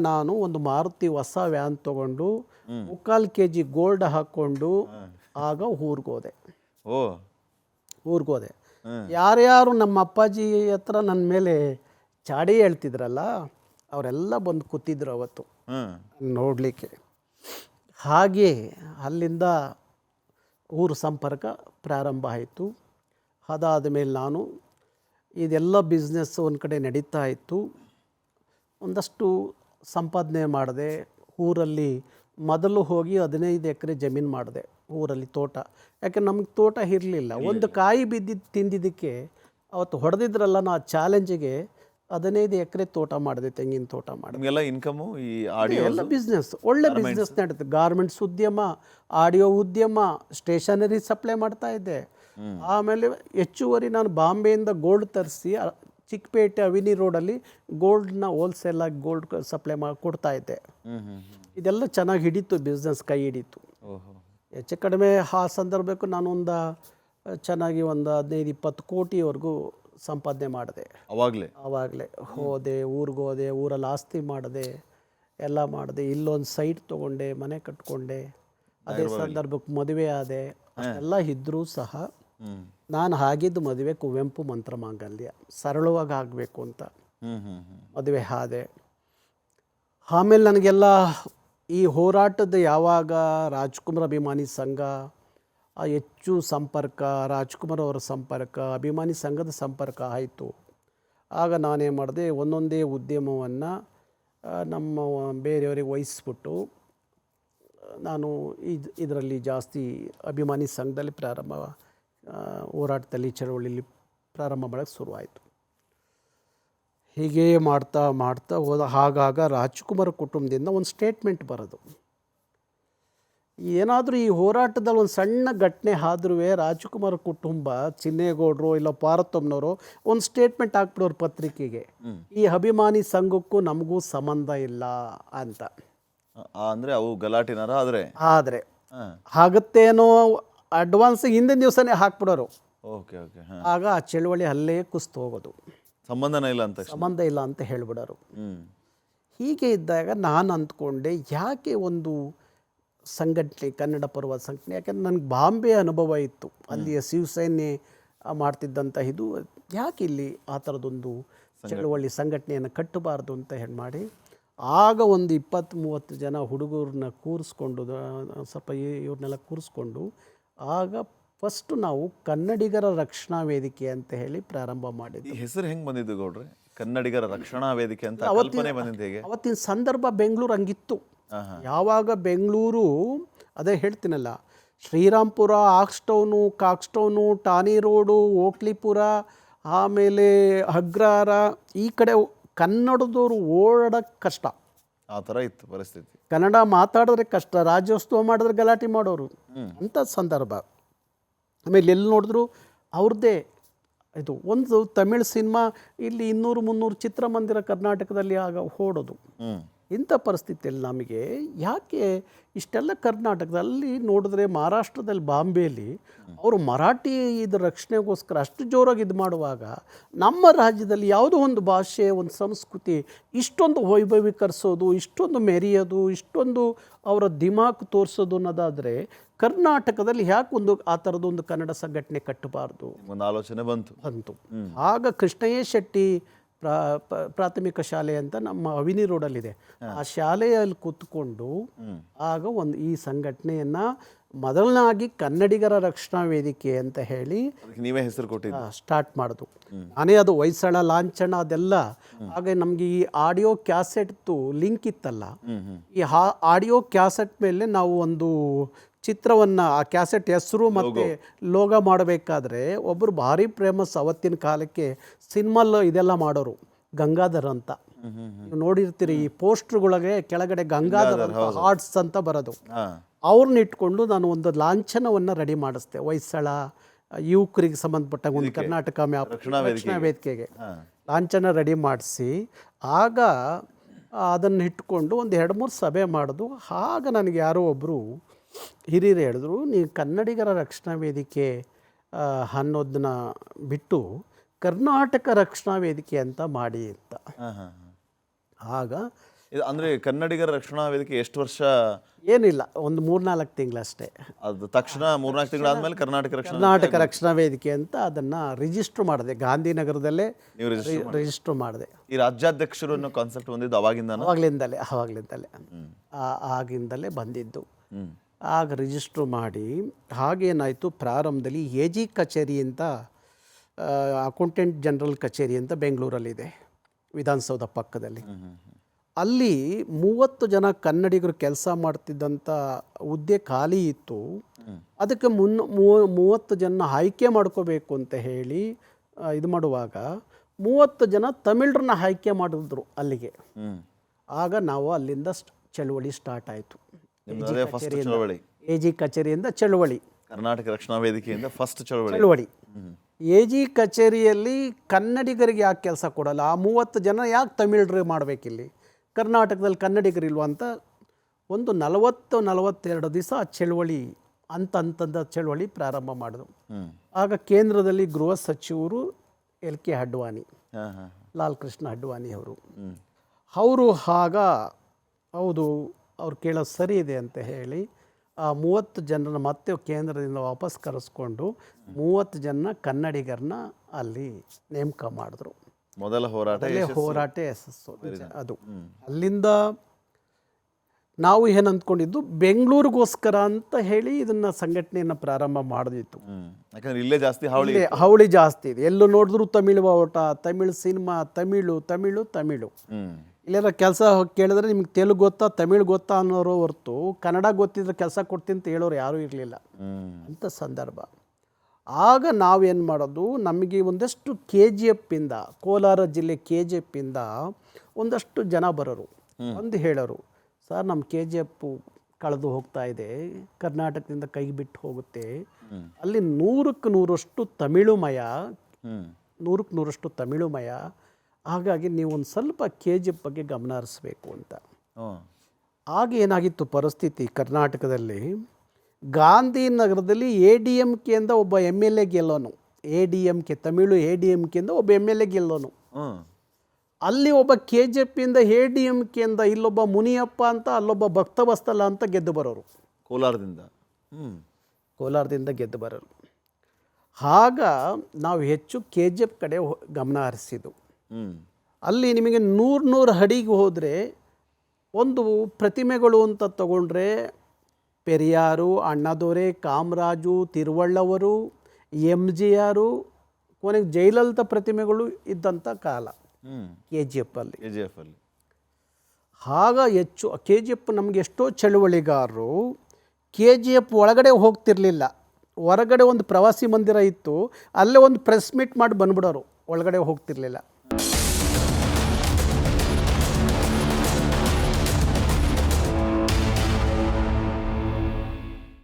ನಾನು ಒಂದು ಮಾರುತಿ ಹೊಸ ವ್ಯಾನ್ ತಗೊಂಡು ಮುಕ್ಕಾಲು ಕೆ ಜಿ ಗೋಲ್ಡ್ ಹಾಕ್ಕೊಂಡು ಆಗ ಊರ್ಗೋದೆ. ಓ. ಊರ್ಗೋದೆ. ಯಾರ್ಯಾರು ನಮ್ಮ ಅಪ್ಪಾಜಿ ಹತ್ರ ನನ್ನ ಮೇಲೆ ಚಾಡಿ ಹೇಳ್ತಿದ್ರಲ್ಲ ಅವರೆಲ್ಲ ಬಂದು ಕೂತಿದ್ರು ಅವತ್ತು ನೋಡಲಿಕ್ಕೆ. ಹಾಗೆ ಅಲ್ಲಿಂದ ಊರು ಸಂಪರ್ಕ ಪ್ರಾರಂಭ ಆಯಿತು. ಅದಾದ ಮೇಲೆ ನಾನು ಇದೆಲ್ಲ ಬಿಸ್ನೆಸ್ ಒಂದು ಕಡೆ ನಡೀತಾ ಇತ್ತು. ಒಂದಷ್ಟು ಸಂಪಾದನೆ ಮಾಡಿದೆ ಊರಲ್ಲಿ ಮೊದಲು ಹೋಗಿ ಹದಿನೈದು ಎಕರೆ ಜಮೀನು ಮಾಡಿದೆ ಊರಲ್ಲಿ ತೋಟ. ಯಾಕೆ ನಮಗೆ ತೋಟ ಇರಲಿಲ್ಲ. ಒಂದು ಕಾಯಿ ಬಿದ್ದಿದ್ದು ತಿಂದಿದ್ದಕ್ಕೆ ಅವತ್ತು ಹೊಡೆದಿದ್ರಲ್ಲ ನಾ ಚಾಲೆಂಜಿಗೆ ಹದಿನೈದು ಎಕರೆ ತೋಟ ಮಾಡಿದೆ ತೆಂಗಿನ ತೋಟ ಮಾಡಿದೆ. ಇನ್ಕಮು ಈ ಆಡಿಯೋ ಎಲ್ಲ ಬಿಸ್ನೆಸ್ ಒಳ್ಳೆ ಬಿಸ್ನೆಸ್ ನಡೀತು. ಗಾರ್ಮೆಂಟ್ಸ್ ಉದ್ಯಮ ಆಡಿಯೋ ಉದ್ಯಮ ಸ್ಟೇಷನರಿ ಸಪ್ಲೈ ಮಾಡ್ತಾ ಇದ್ದೆ. ಆಮೇಲೆ ಹೆಚ್ಚುವರಿ ನಾನು ಬಾಂಬೆಯಿಂದ ಗೋಲ್ಡ್ ತರಿಸಿ ಚಿಕ್ಕಪೇಟೆ ಅವಿನಿ ರೋಡಲ್ಲಿ ಗೋಲ್ಡ್ನ ಹೋಲ್ಸೇಲಾಗಿ ಗೋಲ್ಡ್ ಸಪ್ಲೈ ಮಾಡಿ ಕೊಡ್ತಾ ಇದ್ದೆ. ಇದೆಲ್ಲ ಚೆನ್ನಾಗಿ ಹಿಡಿತು ಬಿಸ್ನೆಸ್ ಕೈ ಹಿಡಿತು. ಹೆಚ್ಚು ಕಡಿಮೆ ಆ ಸಂದರ್ಭಕ್ಕೂ ನಾನೊಂದು ಚೆನ್ನಾಗಿ ಒಂದು ಹದಿನೈದು ಇಪ್ಪತ್ತು ಕೋಟಿವರೆಗೂ ಸಂಪಾದನೆ ಮಾಡಿದೆ. ಅವಾಗಲೇ? ಅವಾಗಲೇ. ಹೋದೆ ಊರಿಗೆ ಹೋದೆ ಊರಲ್ಲಿ ಆಸ್ತಿ ಮಾಡಿದೆ ಎಲ್ಲ ಮಾಡಿದೆ ಇಲ್ಲೊಂದು ಸೈಟ್ ತೊಗೊಂಡೆ ಮನೆ ಕಟ್ಕೊಂಡೆ. ಅದೇ ಸಂದರ್ಭಕ್ಕೆ ಮದುವೆ ಆದೆ. ಅಷ್ಟೆಲ್ಲ ಇದ್ದರೂ ಸಹ ನಾನು ಆಗಿದ್ದು ಮದುವೆ ಕುವೆಂಪು ಮಂತ್ರ ಮಾಂಗಲ್ಯ ಸರಳವಾಗಿ ಆಗಬೇಕು ಅಂತ. ಮದುವೆ ಆದೆ ಆಮೇಲೆ ನನಗೆಲ್ಲ ಈ ಹೋರಾಟದ ಯಾವಾಗ ರಾಜ್ಕುಮಾರ್ ಅಭಿಮಾನಿ ಸಂಘ ಹೆಚ್ಚು ಸಂಪರ್ಕ, ರಾಜ್ಕುಮಾರ್ ಅವರ ಸಂಪರ್ಕ, ಅಭಿಮಾನಿ ಸಂಘದ ಸಂಪರ್ಕ ಆಯಿತು. ಆಗ ನಾನೇನು ಮಾಡಿದೆ, ಒಂದೊಂದೇ ಉದ್ಯಮವನ್ನು ನಮ್ಮ ಬೇರೆಯವರಿಗೆ ವಹಿಸ್ಬಿಟ್ಟು ನಾನು ಇದು, ಇದರಲ್ಲಿ ಜಾಸ್ತಿ ಅಭಿಮಾನಿ ಸಂಘದಲ್ಲಿ ಪ್ರಾರಂಭ ಹೋರಾಟದಲ್ಲಿ ಚಳವಳಿಯಲ್ಲಿ ಪ್ರಾರಂಭ ಮಾಡೋಕ್ಕೆ ಶುರುವಾಯಿತು. ಹೀಗೆ ಮಾಡ್ತಾ ಮಾಡ್ತಾ ಹೋದ ಹಾಗಾಗ ರಾಜ್ಕುಮಾರ್ ಕುಟುಂಬದಿಂದ ಒಂದು ಸ್ಟೇಟ್ಮೆಂಟ್ ಬರೋದು. ಏನಾದರೂ ಈ ಹೋರಾಟದಲ್ಲಿ ಒಂದು ಸಣ್ಣ ಘಟನೆ ಆದ್ರೂ ರಾಜ್ಕುಮಾರ್ ಕುಟುಂಬ ಚಿನ್ನೇಗೌಡರು ಇಲ್ಲ ಪಾರತಮ್ಮನವರು ಒಂದು ಸ್ಟೇಟ್ಮೆಂಟ್ ಹಾಕ್ಬಿಡೋರು ಪತ್ರಿಕೆಗೆ. ಈ ಅಭಿಮಾನಿ ಸಂಘಕ್ಕೂ ನಮಗೂ ಸಂಬಂಧ ಇಲ್ಲ ಅಂತ. ಅಂದರೆ ಅವು ಗಲಾಟೆನಾರ ಆದರೆ? ಆದರೆ ಆಗುತ್ತೇನೋ ಅಡ್ವಾನ್ಸ್ ಹಿಂದಿನ ದಿವಸನೇ ಹಾಕ್ಬಿಡೋರು. ಓಕೆ ಓಕೆ ಹಾ. ಆಗ ಆ ಚಳುವಳಿ ಅಲ್ಲೇ ಕುಸ್ತು ಹೋಗೋದು. ಸಂಬಂಧನೇ ಇಲ್ಲ ಅಂತ ಸಂಬಂಧ ಇಲ್ಲ ಅಂತ ಹೇಳ್ಬಿಡೋರು. ಹೀಗೆ ಇದ್ದಾಗ ನಾನು ಅಂದ್ಕೊಂಡೆ ಯಾಕೆ ಒಂದು ಸಂಘಟನೆ ಕನ್ನಡ ಪರ್ವ ಸಂಘಟನೆ ಯಾಕಂದ್ರೆ ನನಗೆ ಬಾಂಬೆ ಅನುಭವ ಇತ್ತು. ಅಲ್ಲಿಯ ಶಿವಸೇನೆ ಮಾಡ್ತಿದ್ದಂಥ ಇದು ಯಾಕೆ ಇಲ್ಲಿ ಆ ಥರದೊಂದು ಚಳುವಳಿ ಸಂಘಟನೆಯನ್ನು ಕಟ್ಟಬಾರ್ದು ಅಂತ ಹೇಳಿ ಮಾಡಿ ಆಗ ಒಂದು ಇಪ್ಪತ್ತು ಮೂವತ್ತು ಜನ ಹುಡುಗರನ್ನ ಕೂರಿಸ್ಕೊಂಡು ಸ್ವಲ್ಪ ಇವ್ರನ್ನೆಲ್ಲ ಕೂರಿಸ್ಕೊಂಡು ಆಗ ಫಸ್ಟು ನಾವು ಕನ್ನಡಿಗರ ರಕ್ಷಣಾ ವೇದಿಕೆ ಅಂತ ಹೇಳಿ ಪ್ರಾರಂಭ ಮಾಡಿದ್ವಿ ಹೆಸರು ಹೆಂಗೆ ಬಂದಿದ್ದು ಗೌಡ್ರೆ? ಕನ್ನಡಿಗರ ರಕ್ಷಣಾ ವೇದಿಕೆ ಅಂತ ಕಲ್ಪನೆ ಬಂದಿದ್ದು ಹೇಗೆ? ಅವತ್ತಿನ ಸಂದರ್ಭ ಬೆಂಗಳೂರು ಹಂಗಿತ್ತು. ಯಾವಾಗ ಬೆಂಗಳೂರು ಅದೇ ಹೇಳ್ತೀನಲ್ಲ ಶ್ರೀರಾಮ್ಪುರ ಆಕ್ಸ್ಟೌನು ಕಾಕ್ಸ್ಟೌನು ಟಾನಿ ರೋಡು ಓಕ್ಲಿಪುರ ಆಮೇಲೆ ಹಗ್ರಾರ ಈ ಕಡೆ ಕನ್ನಡದವರು ಓಡಕ್ಕೆ ಕಷ್ಟ. ಆ ಥರ ಇತ್ತು ಪರಿಸ್ಥಿತಿ. ಕನ್ನಡ ಮಾತಾಡಿದ್ರೆ ಕಷ್ಟ ರಾಜ್ಯೋತ್ಸವ ಮಾಡಿದ್ರೆ ಗಲಾಟೆ ಮಾಡೋರು. ಅಂಥ ಸಂದರ್ಭ. ಆಮೇಲೆ ಎಲ್ಲಿ ನೋಡಿದ್ರು ಅವ್ರದ್ದೇ ಇದು ಒಂದು ತಮಿಳು ಸಿನಿಮಾ ಇಲ್ಲಿ ಇನ್ನೂರು ಮುನ್ನೂರು ಚಿತ್ರಮಂದಿರ ಕರ್ನಾಟಕದಲ್ಲಿ ಆಗ ಓಡೋದು. ಇಂಥ ಪರಿಸ್ಥಿತಿಯಲ್ಲಿ ನಮಗೆ ಯಾಕೆ ಇಷ್ಟೆಲ್ಲ ಕರ್ನಾಟಕದಲ್ಲಿ ನೋಡಿದ್ರೆ ಮಹಾರಾಷ್ಟ್ರದಲ್ಲಿ ಬಾಂಬೆಯಲ್ಲಿ ಅವರು ಮರಾಠಿ ಇದು ರಕ್ಷಣೆಗೋಸ್ಕರ ಅಷ್ಟು ಜೋರಾಗಿ ಇದು ಮಾಡುವಾಗ ನಮ್ಮ ರಾಜ್ಯದಲ್ಲಿ ಯಾವುದೋ ಒಂದು ಭಾಷೆ ಒಂದು ಸಂಸ್ಕೃತಿ ಇಷ್ಟೊಂದು ವೈಭವೀಕರಿಸೋದು ಇಷ್ಟೊಂದು ಮೆರೆಯೋದು ಇಷ್ಟೊಂದು ಅವರ ದಿಮಾಕ್ ತೋರಿಸೋದು ಅನ್ನೋದಾದರೆ ಕರ್ನಾಟಕದಲ್ಲಿ ಯಾಕೆ ಒಂದು ಆ ಥರದೊಂದು ಕನ್ನಡ ಸಂಘಟನೆ ಕಟ್ಟಬಾರ್ದು? ಒಂದು ಆಲೋಚನೆ ಬಂತು. ಬಂತು. ಆಗ ಕೃಷ್ಣಯ್ಯ ಶೆಟ್ಟಿ ಪ್ರಾ ಪ್ರಾಥಮಿಕ ಶಾಲೆ ಅಂತ ನಮ್ಮ ಅವಿನಿ ರೋಡಲ್ಲಿದೆ. ಆ ಶಾಲೆಯಲ್ಲಿ ಕೂತ್ಕೊಂಡು ಆಗ ಒಂದು ಈ ಸಂಘಟನೆಯನ್ನ ಮೊದಲನಾಗಿ ಕನ್ನಡಿಗರ ರಕ್ಷಣಾ ವೇದಿಕೆ ಅಂತ ಹೇಳಿ ನೀವೇ ಹೆಸರು ಕೊಟ್ಟಿದ್ದು. ಸ್ಟಾರ್ಟ್ ಮಾಡೋದು. ನಾನೇ ಅದು ಹೊಯ್ಸಳ ಲಾಂಛನ ಅದೆಲ್ಲ. ಹಾಗೆ ನಮಗೆ ಈ ಆಡಿಯೋ ಕ್ಯಾಸೆಟ್ದು ಲಿಂಕ್ ಇತ್ತಲ್ಲ. ಈ ಹಾ ಆಡಿಯೋ ಕ್ಯಾಸೆಟ್ ಮೇಲೆ ನಾವು ಒಂದು ಚಿತ್ರವನ್ನು ಆ ಕ್ಯಾಸೆಟ್ ಹೆಸರು ಮತ್ತು ಲೋಗ ಮಾಡಬೇಕಾದ್ರೆ ಒಬ್ಬರು ಭಾರಿ ಫೇಮಸ್ ಅವತ್ತಿನ ಕಾಲಕ್ಕೆ ಸಿನಿಮಲ್ ಇದೆಲ್ಲ ಮಾಡೋರು ಗಂಗಾಧರ್ ಅಂತ. ನೋಡಿರ್ತೀರಿ ಈ ಪೋಸ್ಟ್ರುಗಳಿಗೆ ಕೆಳಗಡೆ ಗಂಗಾಧರ್ ಅಂತ ಹಾರ್ಟ್ಸ್ ಅಂತ ಬರೋದು. ಅವ್ರನ್ನ ಇಟ್ಕೊಂಡು ನಾನು ಒಂದು ಲಾಂಛನವನ್ನು ರೆಡಿ ಮಾಡಿಸ್ದೆ ಹೊಯ್ಸಳ ಯುವಕರಿಗೆ ಸಂಬಂಧಪಟ್ಟ ಒಂದು ಕರ್ನಾಟಕ ಮ್ಯಾಪ್ ರಕ್ಷಣಾ ವೇದಿಕೆಗೆ. ಲಾಂಛನ ರೆಡಿ ಮಾಡಿಸಿ ಆಗ ಅದನ್ನು ಇಟ್ಕೊಂಡು ಒಂದು ಎರಡು ಮೂರು ಸಭೆ ಮಾಡೋದು. ಆಗ ನನಗೆ ಯಾರೋ ಒಬ್ಬರು ಹಿರಿಯರು ಹೇಳಿದ್ರು ನೀವು ಕನ್ನಡಿಗರ ರಕ್ಷಣಾ ವೇದಿಕೆ ಅನ್ನೋದನ್ನ ಬಿಟ್ಟು ಕರ್ನಾಟಕ ರಕ್ಷಣಾ ವೇದಿಕೆ ಅಂತ ಮಾಡಿ ಅಂತ. ಆಗ ಇದು ಅಂದ್ರೆ ಕನ್ನಡಿಗರ ರಕ್ಷಣಾ ವೇದಿಕೆ ಎಷ್ಟು ವರ್ಷ? ಏನಿಲ್ಲ ಒಂದು ಮೂರ್ನಾಲ್ಕು ತಿಂಗಳಷ್ಟೇ. ಅದು ತಕ್ಷಣ ಮೂರ್ನಾಲ್ಕು ತಿಂಗಳಾದ್ಮೇಲೆ ಕರ್ನಾಟಕ ರಕ್ಷಣಾ ಕರ್ನಾಟಕ ರಕ್ಷಣಾ ವೇದಿಕೆ ಅಂತ ಅದನ್ನು ರಿಜಿಸ್ಟರ್ ಮಾಡಿದೆ. ಗಾಂಧಿನಗರದಲ್ಲೇ ನೀವು ರಿಜಿಸ್ಟರ್ ಮಾಡಿದೆ. ಈ ರಾಜ್ಯಾಧ್ಯಕ್ಷರು ಅನ್ನೋ ಕಾನ್ಸೆಪ್ಟ್ ಬಂದಿದ್ದು ಅವಾಗಿಂದ ಅವಾಗಲಿಂದಲೇ ಅವಾಗಲಿಂದಲೇ ಆಗಿಂದಲೇ ಬಂದಿದ್ದು. ಆಗ ರಿಜಿಸ್ಟ್ರ್ ಮಾಡಿ ಹಾಗೇನಾಯಿತು ಪ್ರಾರಂಭದಲ್ಲಿ ಎ ಜಿ ಕಚೇರಿ ಅಂತ ಅಕೌಂಟೆಂಟ್ ಜನರಲ್ ಕಚೇರಿ ಅಂತ ಬೆಂಗಳೂರಲ್ಲಿದೆ ವಿಧಾನಸೌಧ ಪಕ್ಕದಲ್ಲಿ. ಅಲ್ಲಿ ಮೂವತ್ತು ಜನ ಕನ್ನಡಿಗರು ಕೆಲಸ ಮಾಡ್ತಿದ್ದಂಥ ಹುದ್ದೆ ಖಾಲಿ ಇತ್ತು. ಅದಕ್ಕೆ ಮುನ್ನ ಮೂವ- ಮೂವತ್ತು ಜನ ಆಯ್ಕೆ ಮಾಡ್ಕೋಬೇಕು ಅಂತ ಹೇಳಿ ಇದು ಮಾಡುವಾಗ ಮೂವತ್ತು ಜನ ತಮಿಳರನ್ನ ಆಯ್ಕೆ ಮಾಡಿದ್ರು ಅಲ್ಲಿಗೆ. ಆಗ ನಾವು ಅಲ್ಲಿಂದ ಚಳುವಳಿ ಸ್ಟಾರ್ಟ್ ಆಯಿತು. ಫಸ್ಟ್ ಚಳವಳಿ. ಎ ಜಿ ಕಚೇರಿಯಿಂದ ಚಳುವಳಿ. ಕರ್ನಾಟಕ ರಕ್ಷಣಾ ವೇದಿಕೆಯಿಂದ ಫಸ್ಟ್ ಚಳವಳಿ. ಚಳುವಳಿ. ಎ ಜಿ ಕಚೇರಿಯಲ್ಲಿ ಕನ್ನಡಿಗರಿಗೆ ಯಾಕೆ ಕೆಲಸ ಕೊಡಲ್ಲ? ಆ ಮೂವತ್ತು ಜನ ಯಾಕೆ ತಮಿಳರು ಮಾಡಬೇಕಿಲ್ಲಿ? ಕರ್ನಾಟಕದಲ್ಲಿ ಕನ್ನಡಿಗರಿಲ್ವ ಅಂತ ಒಂದು ನಲವತ್ತು ನಲವತ್ತೆರಡು ದಿವಸ ಆ ಚಳುವಳಿ ಅಂತ ಅಂತದ ಚಳುವಳಿ ಪ್ರಾರಂಭ ಮಾಡಿದ್ರು ಆಗ ಕೇಂದ್ರದಲ್ಲಿ ಗೃಹ ಸಚಿವರು ಎಲ್ ಕೆ ಅಡ್ವಾಣಿ ಲಾಲ್ ಕೃಷ್ಣ ಅಡ್ವಾಣಿ ಅವರು. ಅವರು ಆಗ ಹೌದು ಅವ್ರು ಕೇಳೋದು ಸರಿ ಇದೆ ಅಂತ ಹೇಳಿ ಆ ಮೂವತ್ತು ಜನರನ್ನ ಮತ್ತೆ ಕೇಂದ್ರದಿಂದ ವಾಪಸ್ ಕರೆಸ್ಕೊಂಡು ಮೂವತ್ತು ಜನ ಕನ್ನಡಿಗರನ್ನ ಅಲ್ಲಿ ನೇಮಕ ಮಾಡಿದ್ರು. ಮೊದಲ ಹೋರಾಟ ಹೋರಾಟ ಯಶಸ್ಸು. ಅದು. ಅಲ್ಲಿಂದ ನಾವು ಏನು ಅಂದ್ಕೊಂಡಿದ್ದು ಬೆಂಗಳೂರಿಗೋಸ್ಕರ ಅಂತ ಹೇಳಿ ಇದನ್ನ ಸಂಘಟನೆಯನ್ನು ಪ್ರಾರಂಭ ಮಾಡಿದಿತ್ತು. ಇಲ್ಲೇ ಜಾಸ್ತಿ ಹಾವಳಿ ಹಾವಳಿ ಜಾಸ್ತಿ ಇದೆ. ಎಲ್ಲೂ ನೋಡಿದ್ರು ತಮಿಳು ಓಟ ತಮಿಳು ಸಿನಿಮಾ ತಮಿಳು ತಮಿಳು ತಮಿಳು. ಇಲ್ಲೆಲ್ಲ ಕೆಲಸ ಕೇಳಿದ್ರೆ ನಿಮ್ಗೆ ತೆಲುಗು ಗೊತ್ತಾ ತಮಿಳು ಗೊತ್ತಾ ಅನ್ನೋರು ಹೊರತು ಕನ್ನಡ ಗೊತ್ತಿದ್ರೆ ಕೆಲಸ ಕೊಡ್ತೀನಿ ಅಂತ ಹೇಳೋರು ಯಾರೂ ಇರಲಿಲ್ಲ. ಅಂತ ಅಂಥ ಸಂದರ್ಭ. ಆಗ ನಾವೇನು ಮಾಡೋದು ನಮಗೆ ಒಂದಷ್ಟು ಕೆ ಜಿ ಎಫ್ಪಿಂದ ಕೋಲಾರ ಜಿಲ್ಲೆ ಕೆ ಜಿ ಎಫ್ಪಿಂದ ಒಂದಷ್ಟು ಜನ ಬರೋರು. ಒಂದು ಹೇಳೋರು ಸರ್ ನಮ್ಮ ಕೆ ಜಿ ಎಫ್ ಕಳೆದು ಹೋಗ್ತಾ ಇದೆ ಕರ್ನಾಟಕದಿಂದ ಕೈ ಬಿಟ್ಟು ಹೋಗುತ್ತೆ. ಅಲ್ಲಿ ನೂರಕ್ಕೆ ನೂರಷ್ಟು ತಮಿಳುಮಯ ನೂರಕ್ಕೆ ನೂರಷ್ಟು ತಮಿಳುಮಯ ಹಾಗಾಗಿ ನೀವು ಒಂದು ಸ್ವಲ್ಪ ಕೆ ಜಿ ಬಗ್ಗೆ ಗಮನ ಹರಿಸ್ಬೇಕು ಅಂತ. ಆಗ ಏನಾಗಿತ್ತು ಪರಿಸ್ಥಿತಿ ಕರ್ನಾಟಕದಲ್ಲಿ? ಗಾಂಧಿನಗರದಲ್ಲಿ ಎ ಡಿ ಎಂ ಕೆಯಿಂದ ಒಬ್ಬ M L A ಗೆಲ್ಲೋನು. A D M K Tamil A D M ಕೆಯಿಂದ ಒಬ್ಬ ಎಂ ಎಲ್ ಎ ಗೆಲ್ಲೋನು. ಅಲ್ಲಿ ಒಬ್ಬ ಕೆ ಜೆ ಪಿಯಿಂದ ಎ ಡಿ ಎಂ ಕೆಯಿಂದ ಇಲ್ಲೊಬ್ಬ ಮುನಿಯಪ್ಪ ಅಂತ ಅಲ್ಲೊಬ್ಬ ಭಕ್ತವಸ್ತಲ ಅಂತ ಗೆದ್ದು ಬರೋರು. ಕೋಲಾರದಿಂದ. ಕೋಲಾರದಿಂದ ಗೆದ್ದು ಬರೋರು. ಆಗ ನಾವು ಹೆಚ್ಚು ಕೆ ಜಿ ಎಫ್ ಕಡೆ ಗಮನ ಹರಿಸಿದ್ದು. ಅಲ್ಲಿ ನಿಮಗೆ ನೂರು ನೂರು ಅಡಿಗೆ ಹೋದರೆ ಒಂದು ಪ್ರತಿಮೆಗಳು ಅಂತ ತಗೊಂಡ್ರೆ Periyar Annadurai Kamaraj Thiruvalluvar M G R ಕೊನೆಗೆ ಜಯಲಲಿತಾ ಪ್ರತಿಮೆಗಳು ಇದ್ದಂಥ ಕಾಲ. ಕೆ ಜಿ ಎಫಲ್ಲಿ ಕೆ ಜಿ ಎಫ್ ಅಲ್ಲಿ ಆಗ ಹೆಚ್ಚು. ಕೆ ಜಿ ಎಫ್ ನಮಗೆ ಎಷ್ಟೋ ಚಳುವಳಿಗಾರರು ಕೆ ಜಿ ಎಫ್ ಒಳಗಡೆ ಹೋಗ್ತಿರ್ಲಿಲ್ಲ. ಹೊರಗಡೆ ಒಂದು ಪ್ರವಾಸಿ ಮಂದಿರ ಇತ್ತು. ಅಲ್ಲೇ ಒಂದು ಪ್ರೆಸ್ ಮೀಟ್ ಮಾಡಿ ಬಂದ್ಬಿಡೋರು. ಒಳಗಡೆ ಹೋಗ್ತಿರ್ಲಿಲ್ಲ.